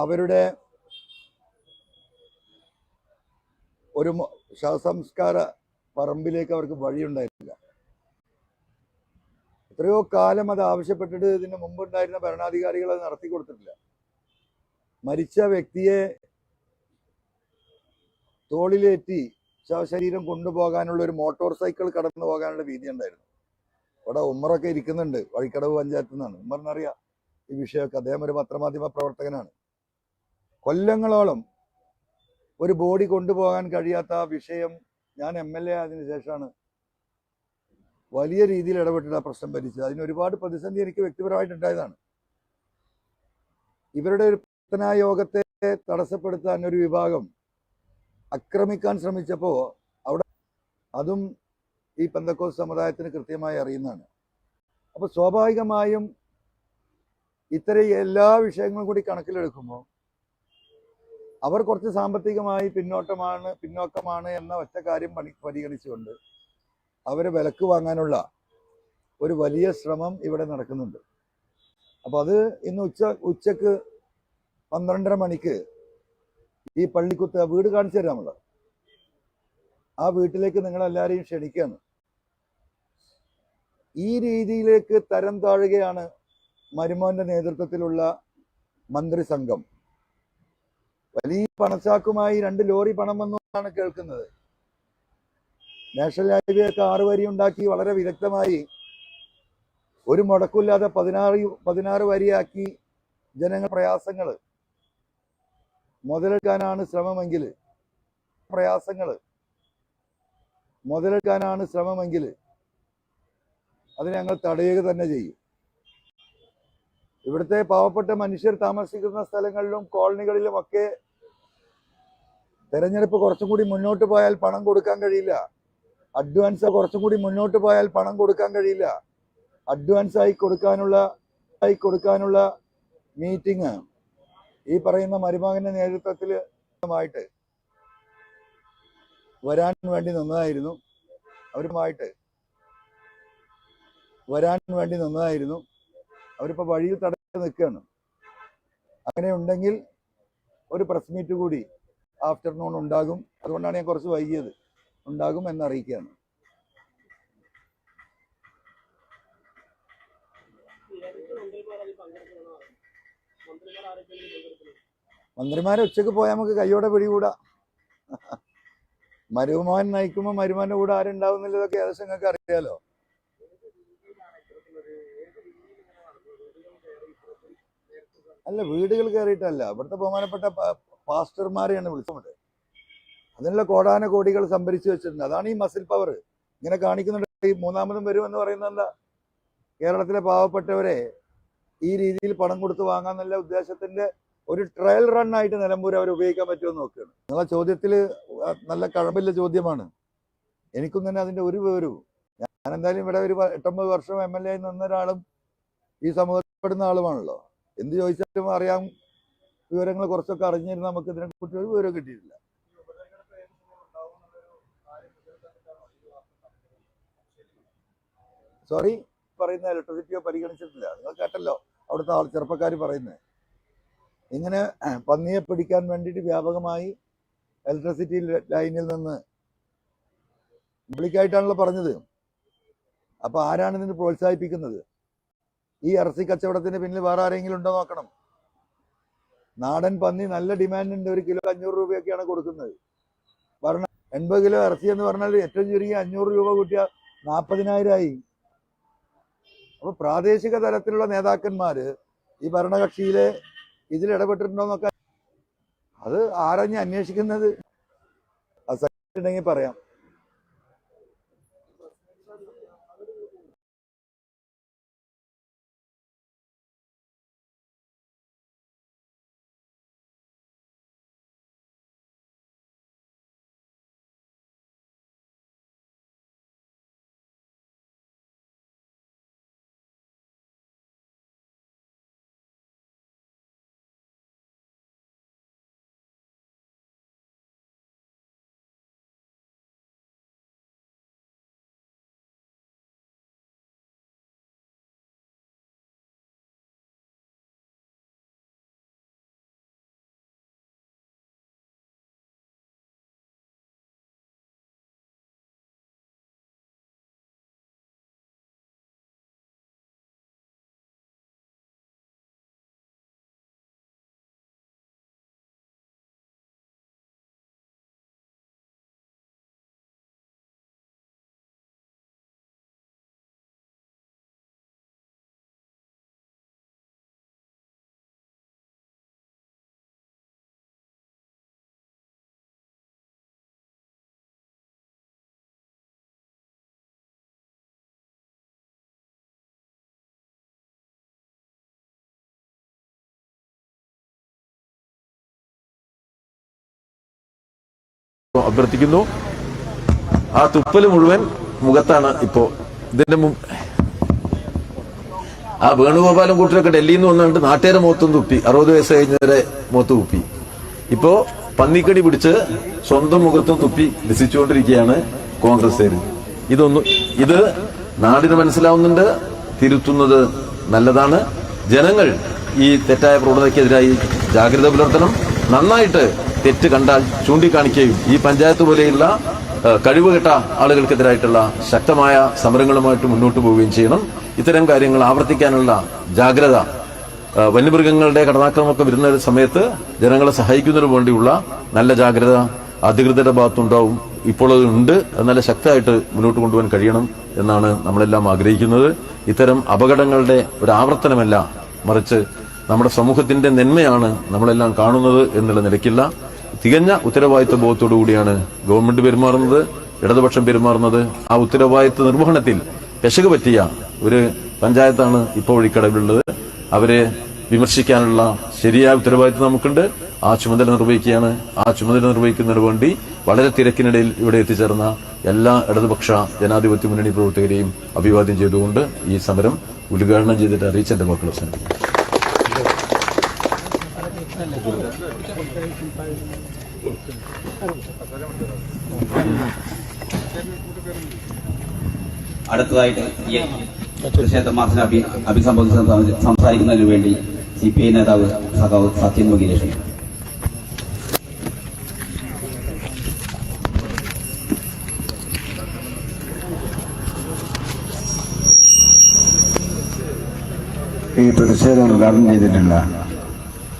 അവരുടെ ഒരു ശവസംസ്കാര പറമ്പിലേക്ക് അവർക്ക് വഴിയുണ്ടായിരുന്നില്ല എത്രയോ കാലം അത് ആവശ്യപ്പെട്ടിട്ട് ഇതിന് മുമ്പുണ്ടായിരുന്ന ഭരണാധികാരികൾ അത് നടത്തി കൊടുത്തിട്ടില്ല. മരിച്ച വ്യക്തിയെ തോളിലേറ്റി ശവശരീരം കൊണ്ടുപോകാനുള്ള ഒരു മോട്ടോർ സൈക്കിൾ കടന്നു പോകാനുള്ള വീതി ഉണ്ടായിരുന്നു. അവിടെ ഉമ്മറൊക്കെ ഇരിക്കുന്നുണ്ട് വഴിക്കടവ് പഞ്ചായത്തിൽ നിന്നാണ് ഉമ്മറിനറിയാം ഈ വിഷയമൊക്കെ. അദ്ദേഹം ഒരു പത്രമാധ്യമ പ്രവർത്തകനാണ്. കൊല്ലങ്ങളോളം ഒരു ബോഡി കൊണ്ടുപോകാൻ കഴിയാത്ത ആ വിഷയം ഞാൻ എം എൽ എ ആയതിനു ശേഷമാണ് വലിയ രീതിയിൽ ഇടപെട്ടിട്ട് ആ പ്രശ്നം ഭരിച്ചത്. അതിന് ഒരുപാട് പ്രതിസന്ധി എനിക്ക് വ്യക്തിപരമായിട്ടുണ്ടായതാണ്. ഇവരുടെ ഒരു പ്രാർത്ഥനാ യോഗത്തെ തടസ്സപ്പെടുത്താൻ ഒരു വിഭാഗം ആക്രമിക്കാൻ ശ്രമിച്ചപ്പോൾ അവിടെ അതും ഈ പെന്തക്കോസ് സമുദായത്തിന് കൃത്യമായി അറിയുന്നതാണ്. അപ്പോൾ സ്വാഭാവികമായും ഇത്തരം എല്ലാ വിഷയങ്ങളും കൂടി കണക്കിലെടുക്കുമ്പോൾ അവർ കുറച്ച് സാമ്പത്തികമായി പിന്നോട്ടമാണ് പിന്നോക്കമാണ് എന്ന ഒറ്റ കാര്യം പണി പരിഗണിച്ചുകൊണ്ട് അവരെ വിലക്ക് വാങ്ങാനുള്ള ഒരു വലിയ ശ്രമം ഇവിടെ നടക്കുന്നുണ്ട്. അപ്പോൾ അത് ഇന്ന് ഉച്ച ഉച്ചയ്ക്ക് പന്ത്രണ്ടര മണിക്ക് ഈ പള്ളിക്കുത്ത് വീട് കാണിച്ചു തരാം നമ്മൾ ആ വീട്ടിലേക്ക് നിങ്ങളെല്ലാവരെയും ക്ഷണിക്കുകയാണ്. ഈ രീതിയിലേക്ക് തരം താഴുകയാണ് മരുമോന്റെ നേതൃത്വത്തിലുള്ള മന്ത്രിസംഘം. വലിയ പണച്ചാക്കുമായി രണ്ട് ലോറി പണം വന്നാണ് കേൾക്കുന്നത്. നാഷണൽ ഹൈവേ ഒക്കെ ആറ് വരി ഉണ്ടാക്കി വളരെ വിദഗ്ധമായി ഒരു മുടക്കില്ലാതെ പതിനാറ് പതിനാറ് വരിയാക്കി ജനങ്ങൾ പ്രയാസങ്ങൾ മുതലെടുക്കാനാണ് ശ്രമമെങ്കിൽ പ്രയാസങ്ങൾ മുതലെടുക്കാനാണ് ശ്രമമെങ്കിൽ അത് ഞങ്ങൾ തടയുക തന്നെ ചെയ്യും. ഇവിടുത്തെ പാവപ്പെട്ട മനുഷ്യർ താമസിക്കുന്ന സ്ഥലങ്ങളിലും കോളനികളിലും ഒക്കെ തെരഞ്ഞെടുപ്പ് കുറച്ചും കൂടി മുന്നോട്ട് പോയാൽ പണം കൊടുക്കാൻ കഴിയില്ല. അഡ്വാൻസ് കുറച്ചും കൂടി മുന്നോട്ട് പോയാൽ പണം കൊടുക്കാൻ കഴിയില്ല. അഡ്വാൻസ് ആയി കൊടുക്കാനുള്ള ആയി കൊടുക്കാനുള്ള മീറ്റിംഗ് ഈ പറയുന്ന മരുമകന്റെ നേതൃത്വത്തിൽ ആയിട്ട് വരാൻ വേണ്ടി നിന്നതായിരുന്നു. അവരുമായിട്ട് വരാൻ വേണ്ടി നിന്നതായിരുന്നു. അവരിപ്പോ വഴിയിൽ തടഞ്ഞു നിൽക്കുകയാണ്. അങ്ങനെ ഉണ്ടെങ്കിൽ ഒരു പ്രസ് മീറ്റ് കൂടി ആഫ്റ്റർനൂൺ ഉണ്ടാകും. അതുകൊണ്ടാണ് ഞാൻ കുറച്ച് വൈകിയത്. ഉണ്ടാകും എന്നറിയിക്കുകയാണ്. മന്ത്രിമാരെ ഉച്ചയ്ക്ക് പോയാൽ നമുക്ക് കയ്യോടെ പിടികൂടാ. മരുമോൻ നയിക്കുമ്പോൾ മരുമോന്റെ കൂടെ ആരുണ്ടാവുന്നില്ല ഇതൊക്കെ ഏകദേശം നിങ്ങൾക്ക് അറിയാലോ. അല്ല വീടുകൾ കയറിയിട്ടല്ല. ഇവിടുത്തെ ബഹുമാനപ്പെട്ട പാസ്റ്റർമാരെയാണ് വിളിച്ചത്. അതിനുള്ള കോടാന കോടികൾ സംഭരിച്ചു വെച്ചിട്ടുണ്ട്. അതാണ് ഈ മസിൽ പവർ. ഇങ്ങനെ കാണിക്കുന്നുണ്ട് ഈ മൂന്നാമതും വരുമെന്ന് പറയുന്നത് എന്താ കേരളത്തിലെ പാവപ്പെട്ടവരെ ഈ രീതിയിൽ പണം കൊടുത്ത് വാങ്ങാന്നുള്ള ഉദ്ദേശത്തിന്റെ ഒരു ട്രയൽ റൺ ആയിട്ട് നിലമ്പൂർ അവർ ഉപയോഗിക്കാൻ പറ്റുമെന്ന് നോക്കുകയാണ്. നിങ്ങളെ ചോദ്യത്തിൽ നല്ല കഴമ്പില്ല ചോദ്യമാണ്. എനിക്കും തന്നെ അതിന്റെ ഒരു വിവരവും. ഞാൻ എന്തായാലും ഇവിടെ ഒരു എട്ടൊമ്പത് വർഷം എം എൽ എ നിന്ന ഒരാളും ഈ സമൂഹത്തിൽപ്പെടുന്ന ആളുമാണല്ലോ. എന്ത് ചോദിച്ചാലും അറിയാം വിവരങ്ങൾ കുറച്ചൊക്കെ അറിഞ്ഞിരുന്ന നമുക്ക് ഇതിനെ കുറിച്ച് ഒരു വിവരം കിട്ടിയിട്ടില്ല. സോറി പറയുന്ന ഇലക്ട്രിസിറ്റിയോ പരിഗണിച്ചിട്ടില്ല. നിങ്ങൾ കേട്ടല്ലോ അവിടുത്തെ ആൾ ചെറുപ്പക്കാർ പറയുന്നത് ഇങ്ങനെ പന്നിയെ പിടിക്കാൻ വേണ്ടിയിട്ട് വ്യാപകമായി ഇലക്ട്രിസിറ്റി ലൈനിൽ നിന്ന് പബ്ലിക്കായിട്ടാണല്ലോ പറഞ്ഞത്. അപ്പോൾ ആരാണ് ഇതിന് പ്രോത്സാഹിപ്പിക്കുന്നത്? ഈ ഇറച്ചി കച്ചവടത്തിന് പിന്നിൽ വേറെ ആരെങ്കിലും ഉണ്ടോ നോക്കണം. നാടൻ പന്നി നല്ല ഡിമാൻഡ് ഉണ്ട് ഒരു കിലോ അഞ്ഞൂറ് രൂപയൊക്കെയാണ് കൊടുക്കുന്നത്. പറഞ്ഞ എൺപത് കിലോ ഇറച്ചി എന്ന് പറഞ്ഞാൽ ഏറ്റവും ചുരുങ്ങിയ അഞ്ഞൂറ് രൂപ കൂട്ടിയാൽ നാൽപ്പതിനായിരമായി അപ്പൊ പ്രാദേശിക തലത്തിലുള്ള നേതാക്കന്മാര് ഈ ഭരണകക്ഷിയിലെ ഇതിൽ ഇടപെട്ടിട്ടുണ്ടോന്നൊക്കെ അത് ആരഞ്ഞ് അന്വേഷിക്കുന്നത്? ഉണ്ടെങ്കിൽ പറയാം. അഭ്യർത്ഥിക്കുന്നു. ആ തുപ്പൽ മുഴുവൻ മുഖത്താണ് ഇപ്പോ. ഇതിന്റെ മുമ്പ് ആ വേണുഗോപാലും കൂട്ടരൊക്കെ ഡൽഹിയിൽ നിന്ന് വന്നിട്ട് നാട്ടുകാരെ മുഖത്തും തുപ്പി. അറുപത് വയസ്സ് കഴിഞ്ഞവരെ മുഖത്ത് തുപ്പി. ഇപ്പോ പന്നിക്കടി പിടിച്ച് സ്വന്തം മുഖത്തും തുപ്പി രസിച്ചുകൊണ്ടിരിക്കുകയാണ് കോൺഗ്രസ്സുകാർ. ഇതൊന്നും ഇത് നാടിന് മനസ്സിലാവുന്നുണ്ട് തിരുത്തുന്നത് നല്ലതാണ്. ജനങ്ങൾ ഈ തെറ്റായ പ്രവണതയ്ക്കെതിരായി ജാഗ്രത പുലർത്തണം. നന്നായിട്ട് തെറ്റ് കണ്ടാൽ ചൂണ്ടിക്കാണിക്കുകയും ഈ പഞ്ചായത്ത് പോലെയുള്ള കഴിവുകെട്ട ആളുകൾക്കെതിരായിട്ടുള്ള ശക്തമായ സമരങ്ങളുമായിട്ട് മുന്നോട്ട് പോവുകയും ചെയ്യണം. ഇത്തരം കാര്യങ്ങൾ ആവർത്തിക്കാനുള്ള ജാഗ്രത വന്യമൃഗങ്ങളുടെ കടന്നാക്രമമൊക്കെ വരുന്ന സമയത്ത് ജനങ്ങളെ സഹായിക്കുന്നതിന് വേണ്ടിയുള്ള നല്ല ജാഗ്രത അധികൃതരുടെ ഭാഗത്തുണ്ടാവും. ഇപ്പോൾ ഉണ്ട്. നല്ല ശക്തമായിട്ട് മുന്നോട്ട് കൊണ്ടുപോകാൻ കഴിയണം എന്നാണ് നമ്മളെല്ലാം ആഗ്രഹിക്കുന്നത്. ഇത്തരം അപകടങ്ങളുടെ ഒരു ആവർത്തനമല്ല മറിച്ച് നമ്മുടെ സമൂഹത്തിന്റെ നന്മയാണ് നമ്മളെല്ലാം കാണുന്നത് എന്നുള്ള നിലയ്ക്കില്ല. തികഞ്ഞ ഉത്തരവാദിത്വ ബോധത്തോടു കൂടിയാണ് ഗവൺമെന്റ് പെരുമാറുന്നത് ഇടതുപക്ഷം പെരുമാറുന്നത്. ആ ഉത്തരവാദിത്വ നിർവഹണത്തിൽ പെശക് പറ്റിയ ഒരു പഞ്ചായത്താണ് ഇപ്പോൾ ഇക്കടവിലുള്ളത് അവരെ വിമർശിക്കാനുള്ള ശരിയായ ഉത്തരവാദിത്വം നമുക്കുണ്ട്. ആ ചുമതല നിർവഹിക്കുകയാണ്. ആ ചുമതല നിർവഹിക്കുന്നതിന് വേണ്ടി വളരെ തിരക്കിനിടയിൽ ഇവിടെ എത്തിച്ചേർന്ന എല്ലാ ഇടതുപക്ഷ ജനാധിപത്യ മുന്നണി പ്രവർത്തകരെയും അഭിവാദ്യം ചെയ്തുകൊണ്ട് ഈ സമരം ഉദ്ഘാടനം ചെയ്തിട്ട് അറിയിച്ച എന്റെ മക്കൾ അടുത്തതായിട്ട് പ്രതിഷേധ മാർച്ചിനെ അഭി അഭിസംബോധിച്ച് സംസാരിക്കുന്നതിന് വേണ്ടി സി പി ഐ നേതാവ് സഖാവ് സത്യൻ മുഖിലേഷൻ ഈ പ്രതിഷേധം ഉദ്ഘാടനം ചെയ്തിട്ടുള്ള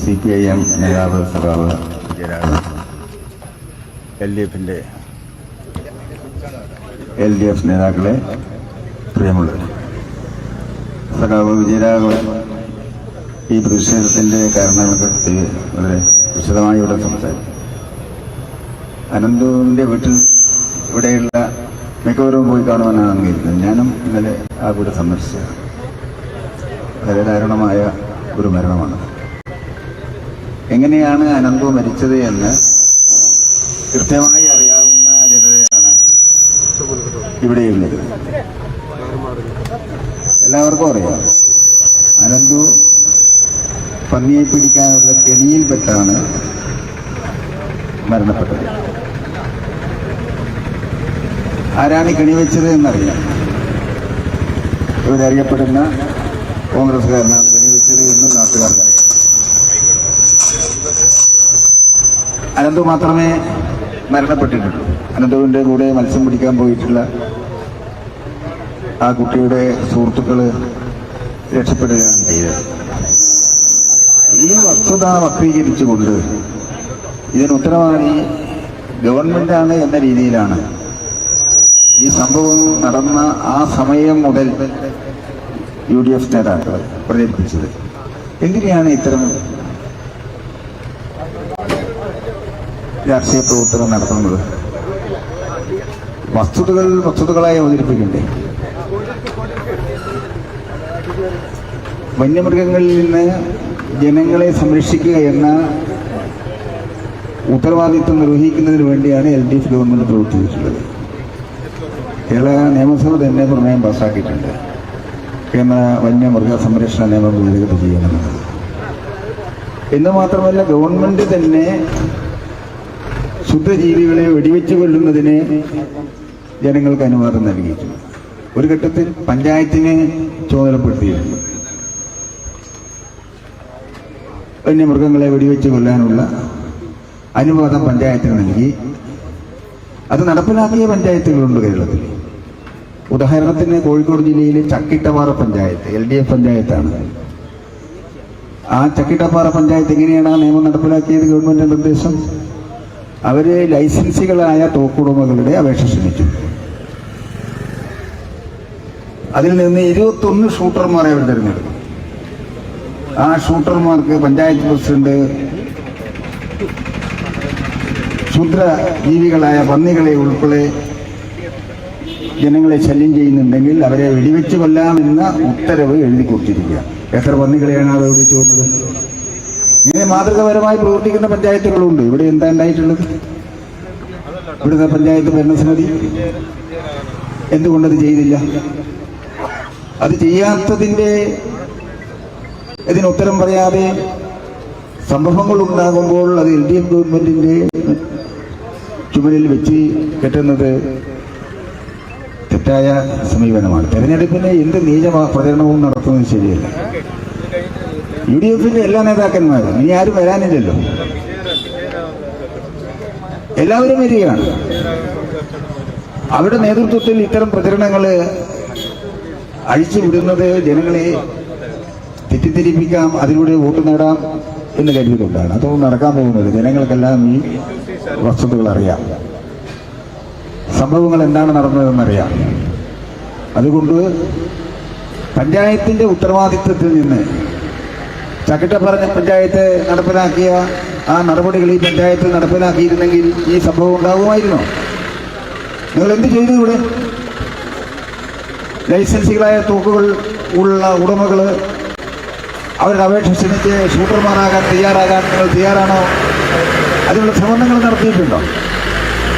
സി പി ഐ എം നേതാവ് സഖാവ് എൽ ഡി എഫിന്റെ എൽ ഡി എഫ് നേതാക്കളെ പ്രിയമുള്ളവർ സഖാവ് വിജയരാഘവൻ ഈ പ്രതിഷേധത്തിന്റെ കാരണങ്ങളെക്കുറിച്ച് വളരെ വിശദമായി ഇവിടെ സംസാരിക്കും. അനന്തുവിന്റെ വീട്ടിൽ ഇവിടെയുള്ള മിക്കവരും പോയി കാണുവാനാണ് കരുതുന്നത് ഞാനും ഇന്നലെ ആ വീട് സന്ദർശിച്ചത് വളരെ ദാരുണമായ ഒരു മരണമാണ്. എങ്ങനെയാണ് അനന്തു മരിച്ചത് എന്ന് കൃത്യമായി അറിയാവുന്ന ജനതയാണ് ഇവിടെയുള്ളത്. എല്ലാവർക്കും അറിയാം. അനന്തു പന്നിയെ പിടിക്കാനുള്ള കെണിയിൽപ്പെട്ടാണ് മരണപ്പെട്ടത്. ആരാണ് കെണി വെച്ചത് എന്നറിയാം. ഇവരറിയപ്പെടുന്ന കോൺഗ്രസ്സുകാരനാണ് കെണി വെച്ചത് എന്നും നാട്ടുകാർക്കറിയാം. അനന്തു മാത്രമേ മരണപ്പെട്ടിട്ടുള്ളൂ. അനന്തുവിന്റെ കൂടെ മത്സ്യം പിടിക്കാൻ പോയിട്ടുള്ള ആ കുട്ടിയുടെ സുഹൃത്തുക്കൾ രക്ഷപ്പെടുകയാണ്. ചെയ്തത് ഈ വസ്തുത വക്രീകരിച്ചുകൊണ്ട് ഇതിന് ഉത്തരവാദി ഗവൺമെന്റാണ് എന്ന രീതിയിലാണ്. ഈ സംഭവം നടന്ന ആ സമയം മുതൽ യു ഡി എഫ് നേതാക്കൾ പ്രചരിപ്പിച്ചത് എന്തിനാണ് ഇത്തരം രാഷ്ട്രീയ പ്രവർത്തനം നടത്തുന്നത്? വസ്തുതകൾ വസ്തുതകളായി അവതരിപ്പിക്കണ്ടേ? വന്യമൃഗങ്ങളിൽ നിന്ന് ജനങ്ങളെ സംരക്ഷിക്കുക എന്ന ഉത്തരവാദിത്വം നിർവഹിക്കുന്നതിന് വേണ്ടിയാണ് എൽ ഡി എഫ് ഗവൺമെന്റ് പ്രവർത്തിച്ചിട്ടുള്ളത്. കേരള നിയമസഭ തന്നെ പ്രമേയം പാസ്സാക്കിയിട്ടുണ്ട് കേന്ദ്ര വന്യമൃഗ സംരക്ഷണ നിയമം ഭേദഗതി ചെയ്യണമെന്നത്. എന്ന് മാത്രമല്ല ഗവൺമെന്റ് തന്നെ ശുദ്ധജീവികളെ വെടിവെച്ച് കൊല്ലുന്നതിന് ജനങ്ങൾക്ക് അനുവാദം നൽകിയിട്ടുണ്ട്. ഒരു ഘട്ടത്തിൽ പഞ്ചായത്തിനെ ചുമതലപ്പെടുത്തിയിരുന്നു വന്യമൃഗങ്ങളെ വെടിവെച്ച് കൊല്ലാനുള്ള അനുവാദം പഞ്ചായത്തിന് നൽകി. അത് നടപ്പിലാക്കിയ പഞ്ചായത്തുകളുണ്ട് കേരളത്തിൽ. ഉദാഹരണത്തിന് കോഴിക്കോട് ജില്ലയിലെ Chakkittappara panchayat L D F പഞ്ചായത്താണ്. ആ ചക്കിട്ടപ്പാറ പഞ്ചായത്ത് എങ്ങനെയാണ് ആ നിയമം നടപ്പിലാക്കിയത് ഗവൺമെന്റ് നിർദ്ദേശം? അവർ ലൈസൻസികളായ തോക്കുടമകളുടെ അപേക്ഷ ക്ഷണിച്ചു. അതിൽ നിന്ന് ഇരുപത്തൊന്ന് ഷൂട്ടർമാരെ അവർ തിരഞ്ഞെടുക്കും ആ ഷൂട്ടർമാർക്ക് പഞ്ചായത്ത് പ്രസിഡന്റ് ക്ഷുദ്ര ജീവികളായ പന്നികളെ ഉൾപ്പെടെ ജനങ്ങളെ ശല്യം ചെയ്യുന്നുണ്ടെങ്കിൽ അവരെ വെടിവെച്ച് കൊല്ലാമെന്ന ഉത്തരവ് എഴുതി കൊടുത്തിരിക്കുക. എത്ര പന്നികളെയാണ് അവർ വെടിവെച്ച് പോകുന്നത് ഇങ്ങനെ മാതൃകപരമായി പ്രവർത്തിക്കുന്ന പഞ്ചായത്തുകളുണ്ട്. ഇവിടെ എന്താ ഉണ്ടായിട്ടുള്ളത്? ഇവിടുത്തെ പഞ്ചായത്ത് ഭരണസമിതി. എന്തുകൊണ്ടത് ചെയ്തില്ല? അത് ചെയ്യാത്തതിന്റെ ഇതിന് ഉത്തരം പറയാതെ സംഭവങ്ങൾ ഉണ്ടാകുമ്പോൾ അത് എൽ ഡി എഫ് ഗവൺമെന്റിന്റെ ചുമലിൽ വെച്ച് കെട്ടുന്നത് തെറ്റായ സമീപനമാണ്. തെരഞ്ഞെടുപ്പിന് എന്ത് നീച പ്രചരണവും നടത്തുന്നത് ശരിയല്ല. യു ഡി എഫിന്റെ എല്ലാ നേതാക്കന്മാരും ഇനി ആരും വരാനില്ലല്ലോ. എല്ലാവരും വരികയാണ്. അവരുടെ നേതൃത്വത്തിൽ ഇത്തരം പ്രചരണങ്ങൾ അഴിച്ചുവിടുന്നത് ജനങ്ങളെ തെറ്റിദ്ധരിപ്പിക്കാം അതിലൂടെ വോട്ട് നേടാം എന്ന് കരുതിക്കൊണ്ടാണ്. അതൊന്നും നടക്കാൻ പോകുന്നത്? ജനങ്ങൾക്കെല്ലാം ഈ വസ്തുതകൾ അറിയാം. സംഭവങ്ങൾ എന്താണ് നടന്നതെന്നറിയാം അതുകൊണ്ട് പഞ്ചായത്തിന്റെ ഉത്തരവാദിത്വത്തിൽ നിന്ന് ചക്കിട്ടപ്പറഞ്ഞ പഞ്ചായത്ത് നടപ്പിലാക്കിയ ആ നടപടികൾ ഈ പഞ്ചായത്ത് നടപ്പിലാക്കിയിരുന്നെങ്കിൽ ഈ സംഭവം ഉണ്ടാകുമായിരുന്നോ നിങ്ങൾ എന്ത് ചെയ്തു ഇവിടെ? ലൈസൻസുകളായ തോക്കുകൾ ഉള്ള ഉടമകൾ അവരുടെ അപേക്ഷ ക്ഷണിച്ച് ഷൂട്ടർമാരാകാൻ തയ്യാറാകാൻ നിങ്ങൾ തയ്യാറാണോ? അതിനുള്ള ശ്രമങ്ങൾ നടത്തിയിട്ടുണ്ടോ?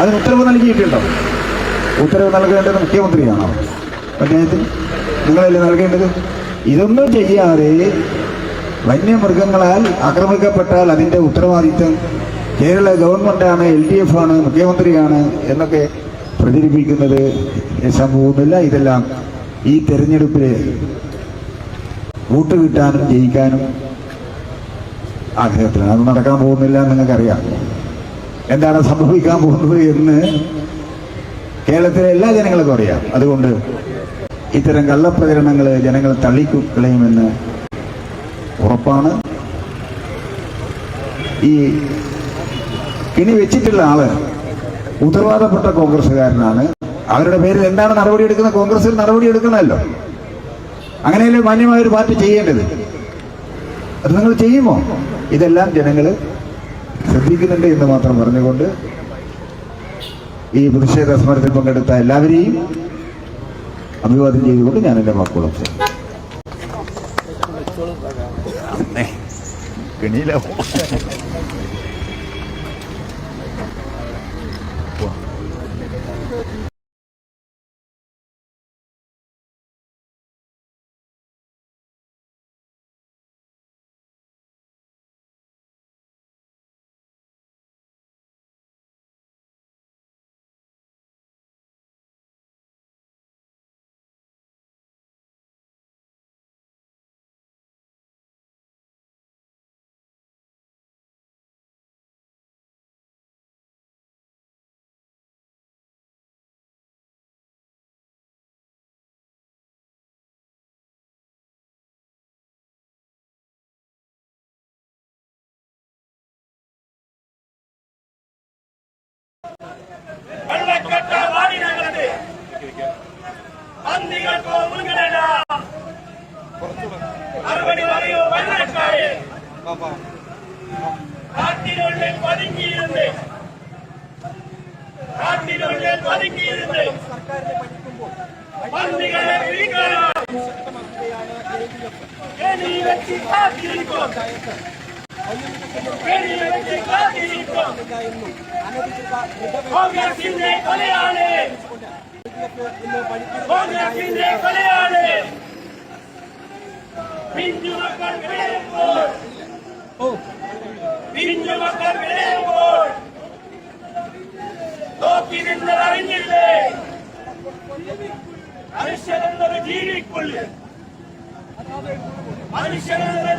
അതിന് ഉത്തരവ് നൽകിയിട്ടുണ്ടോ? ഉത്തരവ് നൽകേണ്ടത് മുഖ്യമന്ത്രിയാണോ? പഞ്ചായത്തിൽ നിങ്ങളല്ലേ നൽകേണ്ടത്? ഇതൊന്നും ചെയ്യാതെ വന്യമൃഗങ്ങളാൽ ആക്രമിക്കപ്പെട്ടാൽ അതിന്റെ ഉത്തരവാദിത്വം കേരള ഗവൺമെന്റാണ് എൽ ഡി എഫ് ആണ് മുഖ്യമന്ത്രിയാണ് എന്നൊക്കെ പ്രചരിപ്പിക്കുന്നത് സംഭവമൊന്നുമില്ല ഇതെല്ലാം ഈ തെരഞ്ഞെടുപ്പിൽ വോട്ട് കിട്ടാനും ജയിക്കാനും ആഗ്രഹത്തിലാണ്. അത് നടക്കാൻ പോകുന്നില്ല എന്ന് നിങ്ങൾക്കറിയാം. എന്താണ് സംഭവിക്കാൻ പോകുന്നത് എന്ന് കേരളത്തിലെ എല്ലാ ജനങ്ങൾക്കും അറിയാം. അതുകൊണ്ട് ഇത്തരം കള്ളപ്രചരണങ്ങൾ ജനങ്ങൾ തള്ളിക്കളയുമെന്ന് ഉറപ്പാണ്. ഈ ഇനി വെച്ചിട്ടുള്ള ആൾ ഉത്തരവാദപ്പെട്ട കോൺഗ്രസ്സുകാരനാണ്. അവരുടെ പേരിൽ എന്താണ് നടപടി എടുക്കുന്ന? കോൺഗ്രസിൽ നടപടി എടുക്കണമല്ലോ. അങ്ങനെയല്ലേ മാന്യമായ ഒരു പാർട്ടി ചെയ്യേണ്ടത്? അത് നിങ്ങൾ ചെയ്യുമോ? ഇതെല്ലാം ജനങ്ങൾ ശ്രദ്ധിക്കുന്നുണ്ട് എന്ന് മാത്രം പറഞ്ഞുകൊണ്ട് ഈ പ്രതിഷേധ സമരത്തിൽ പങ്കെടുത്ത എല്ലാവരെയും അഭിവാദ്യം ചെയ്തുകൊണ്ട് ഞാൻ എന്റെ വാക്കുകൾ കെണിയിലാവും நாட்டினுள்ளே பதுங்கி இருந்து நாட்டினுள்ளே பதுங்கி இருந்து பந்திகளை விரிக்கலாம் வெற்றி காத்திருக்கும் வெற்றி காத்திருக்கும் காங்கிரசின் கொலையாளே காங்கிரசின் கொலையாளே பிஞ்சு மக்கள் விளையாடுவோர் വിളയുമ്പോൾ പിഞ്ചുമക്കൾ വിളയുമ്പോൾ നോക്കി നിന്നത് അറിഞ്ഞില്ലേ? മനുഷ്യനെന്നത് ജീവിക്കുള്ളിൽ. മനുഷ്യനെന്നത്